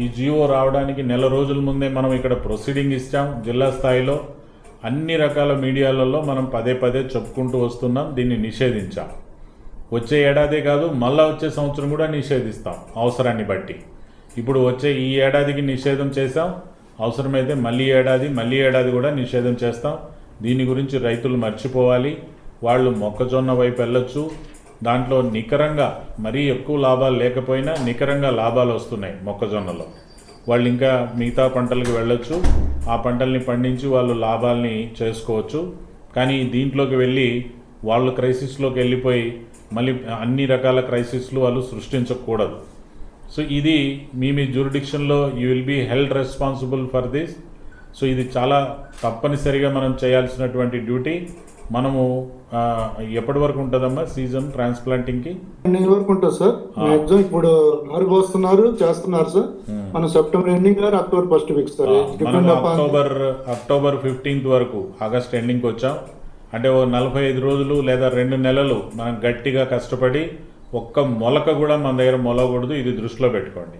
ఈ జియో రావడానికి నెల రోజుల ముందే మనం ఇక్కడ ప్రొసీడింగ్ ఇచ్చాం జిల్లా స్థాయిలో. అన్ని రకాల మీడియాలలో మనం పదే పదే చెప్పుకుంటూ వస్తున్నాం దీన్ని నిషేధించాం. వచ్చే ఏడాదే కాదు మళ్ళా వచ్చే సంవత్సరం కూడా నిషేధిస్తాం అవసరాన్ని బట్టి. ఇప్పుడు వచ్చే ఈ ఏడాదికి నిషేధం చేశాం అవసరమైతే మళ్ళీ ఏడాది మళ్ళీ ఏడాది కూడా నిషేధం చేస్తాం. దీని గురించి రైతులు మర్చిపోవాలి వాళ్ళు మొక్కజొన్న వైపు వెళ్ళొచ్చు దాంట్లో నికరంగా మరీ ఎక్కువ లాభాలు లేకపోయినా నికరంగా లాభాలు వస్తున్నాయి మొక్కజొన్నలో. వాళ్ళు ఇంకా మిగతా పంటలకు వెళ్ళొచ్చు ఆ పంటల్ని పండించి వాళ్ళు లాభాల్ని చేసుకోవచ్చు. కానీ దీంట్లోకి వెళ్ళి వాళ్ళు క్రైసిస్లోకి వెళ్ళిపోయి మళ్ళీ అన్ని రకాల క్రైసిస్లు వాళ్ళు సృష్టించకూడదు. సో ఇది మీ మీ జ్యూరిడిక్షన్లో you will be held responsible for this. So ఇది చాలా తప్పనిసరిగా మనం చేయాల్సినటువంటి డ్యూటీ. మనము ఎప్పటి వరకు ఉంటుందమ్మా సీజన్ ట్రాన్స్ప్లాంటింగ్కి? ఎండింగ్ వరకు ఉంటుంది సార్? మాక్సిమం ఇప్పుడు నారు పోస్తున్నారు చేస్తున్నారు సార్. మన సెప్టెంబర్ ఎండింగ్ గారు October first week sir. October October fifteenth వరకు ఆగస్ట్ ఎండింగ్కి వచ్చాం. అంటే ఓ నలభై ఐదు రోజులు లేదా రెండు నెలలు మనం గట్టిగా కష్టపడి ఒక్క మొలక కూడా మన దగ్గర మొలకూడదు ఇది దృష్టిలో పెట్టుకోండి.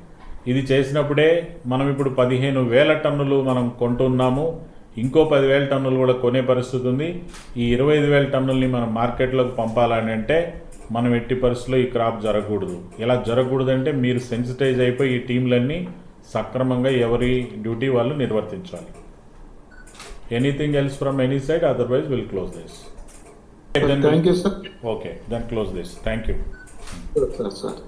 ఇది చేసినప్పుడే మనం ఇప్పుడు పదిహేను వేల టన్నులు మనం కొంటున్నాము. ఇంకో పదివేల టన్నులు కూడా కొనే పరిస్థితి ఉంది. ఈ ఇరవై ఐదు వేల టన్నుల్ని మనం మార్కెట్లోకి పంపాలని అంటే మనం ఎట్టి పరిస్థితుల్లో ఈ క్రాప్ జరగకూడదు. ఇలా జరగకూడదంటే మీరు సెన్సిటైజ్ అయిపోయి ఈ టీంలన్నీ సక్రమంగా ఎవరి డ్యూటీ వాళ్ళు నిర్వర్తించాలి. Anything else from any side otherwise will close this. Thank you sir okay then close this. Thank you sir sir